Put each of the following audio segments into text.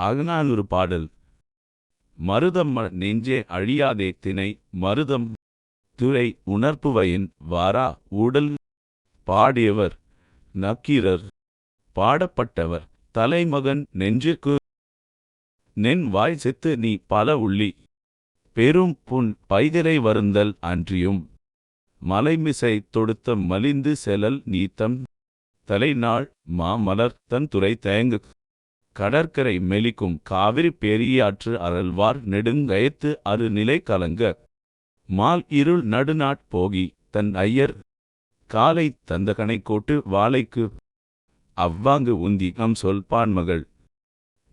அகநானூறு பாடல். மருதம் நெஞ்சே அழியாதே தினை மருதம் துறை உணர்ப்புவையின் வாரா ஊடல் பாடியவர் நக்கீரர் பாடப்பட்டவர் தலைமகன் நெஞ்சிற்கு நென் வாய் செத்து நீ பல உள்ளி பெரும் புண் பைதிரை வருந்தல் அன்றியும் மலைமிசை தொடுத்த மலிந்து செலல் நீத்தம் தலைநாள் மாமலர் தன் துறை தயங்கு கடற்கரை மெலிக்கும் காவிரி பெரியாற்று அறல்வார் நெடுங்கயத்து அரு நிலை கலங்க. மால் இருள் நடுநாட் போகி தன் ஐயர். காலை தந்த கணைக்கோட்டு வாழைக்கு அவ்வாங்கு உந்தி நம் சொல் பான்மகள்.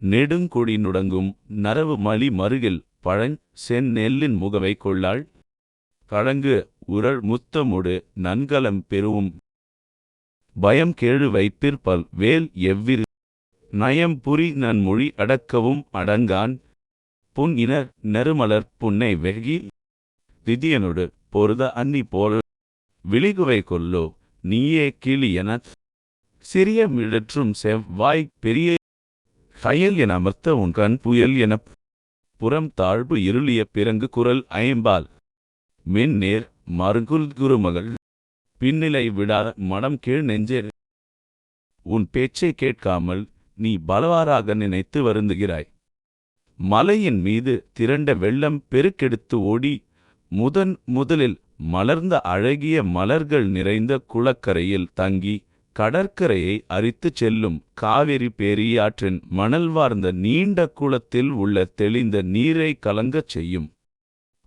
நெடுங்கொடி நுடங்கும் நரவு மலி மருகில் பழஞ் செந்நெல்லின் முகவை கொள்ளாள். கழங்கு உரள் முத்தமுடு நன்கலம் பெருவும் பயம் கேழு வைப்பிற்பல் வேல் எவ்விரு நயம் புரி நன்மொழி அடக்கவும் அடங்கான். புன் இனர் நெருமலர் புன்னை வெகி. திதியனொடு பொருத அன்னி போல். விழிகுவை கொல்லோ நீயே கிளி என. சிறிய மிழற்றும் செவ்வாய் பெரிய. கயல் என அமர்த்த உன் கண் புயல் எனப் புறம் தாழ்வு இருளிய பிறங்கு குரல் ஐம்பால். மின் நேர் மருங்குல் குருமகள். பின்னிலை விடாத மனம் கீழ் நெஞ்சே. உன் பேச்சை கேட்காமல் நீ பலவாறாக நினைத்து வருந்துகிறாய். மலையின் மீது திரண்ட வெள்ளம் பெருக்கெடுத்து ஓடி முதன் முதலில் மலர்ந்த அழகிய மலர்கள் நிறைந்த குளக்கரையில் தங்கி கடற்கரையை அரித்துச் செல்லும் காவிரி பேரியாற்றின் மணல் வார்ந்த நீண்ட குளத்தில் உள்ள தெளிந்த நீரை கலங்கச் செய்யும்.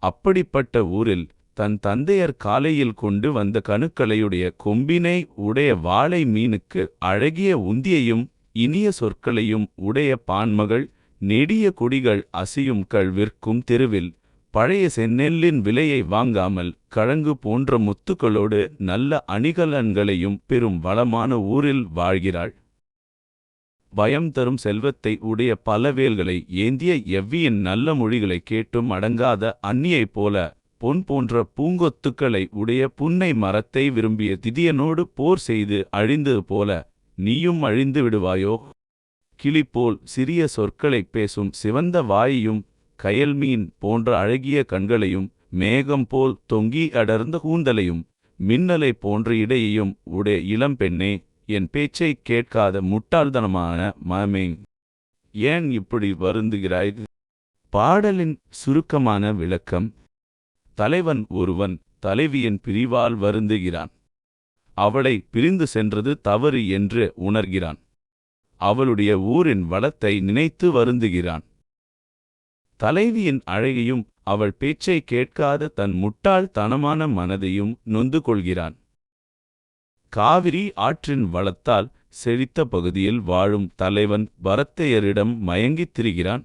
அப்படிப்பட்ட ஊரில் தன் தந்தையர் காலையில் கொண்டு வந்த கணுக்களையுடைய கொம்பினை உடைய வாளை மீனுக்கு அழகிய உந்தியையும் இனிய சொற்களையும் உடைய பான்மகள் நெடிய கொடிகள் அசியும் கழ்விற்கும் தெருவில் பழைய செந்நெல்லின் விலையை வாங்காமல் கழங்கு போன்ற முத்துக்களோடு நல்ல அணிகலன்களையும் பெரும் வளமான ஊரில் வாழ்கிறாள். பயம் தரும் செல்வத்தை உடைய பல வேல்களை ஏந்திய எவ்வியின் நல்ல மொழிகளை கேட்டும் அடங்காத அந்நியைப் போல பொன் போன்ற பூங்கொத்துக்களை உடைய புன்னை மரத்தை விரும்பிய திதியனோடு போர் செய்து அழிந்தது போல நீயும் அழிந்து விடுவாயோ? கிளிப்போல் சிறிய சொற்களைப் பேசும் சிவந்த வாயையும் கயல் மீன் போன்ற அழகிய கண்களையும் மேகம் போல் தொங்கி அடர்ந்த கூந்தலையும் மின்னலை போன்ற இடையையும் உடைய இளம்பெண்ணே என் பேச்சை கேட்காத முட்டாள்தனமான மமே ஏன் இப்படி வருந்துகிறாய்? பாடலின் சுருக்கமான விளக்கம் தலைவன் ஒருவன் தலைவியின் பிரிவால் வருந்துகிறான். அவளை பிரிந்து சென்றது தவறு என்று உணர்கிறான். அவளுடைய ஊரின் வளத்தை நினைத்து வருந்துகிறான். தலைவியின் அழகையும் அவள் பேச்சை கேட்காத தன் முட்டாள்தனமான மனதையும் நொந்து கொள்கிறான் காவிரி ஆற்றின் வளத்தால் செழித்த பகுதியில் வாழும் தலைவன் பரத்தையரிடம் மயங்கித் திரிகிறான்.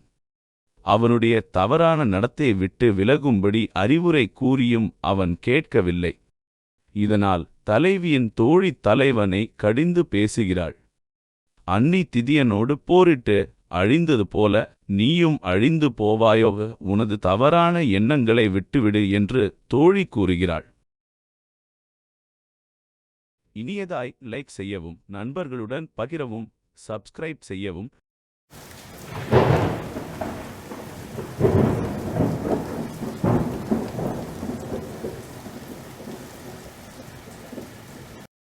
அவனுடைய தவறான நடத்தையை விட்டு விலகும்படி அறிவுரை கூறியும் அவன் கேட்கவில்லை. இதனால் தலைவியின் தோழி தலைவனை கடிந்து பேசுகிறாள். அன்னி திதியனோடு போரிட்டு அழிந்தது போல நீயும் அழிந்து போவாயோ? உனது தவறான எண்ணங்களை விட்டுவிடு என்று தோழி கூறுகிறாள். இனியதாய் லைக் செய்யவும் நண்பர்களுடன் பகிரவும் சப்ஸ்கிரைப் செய்யவும்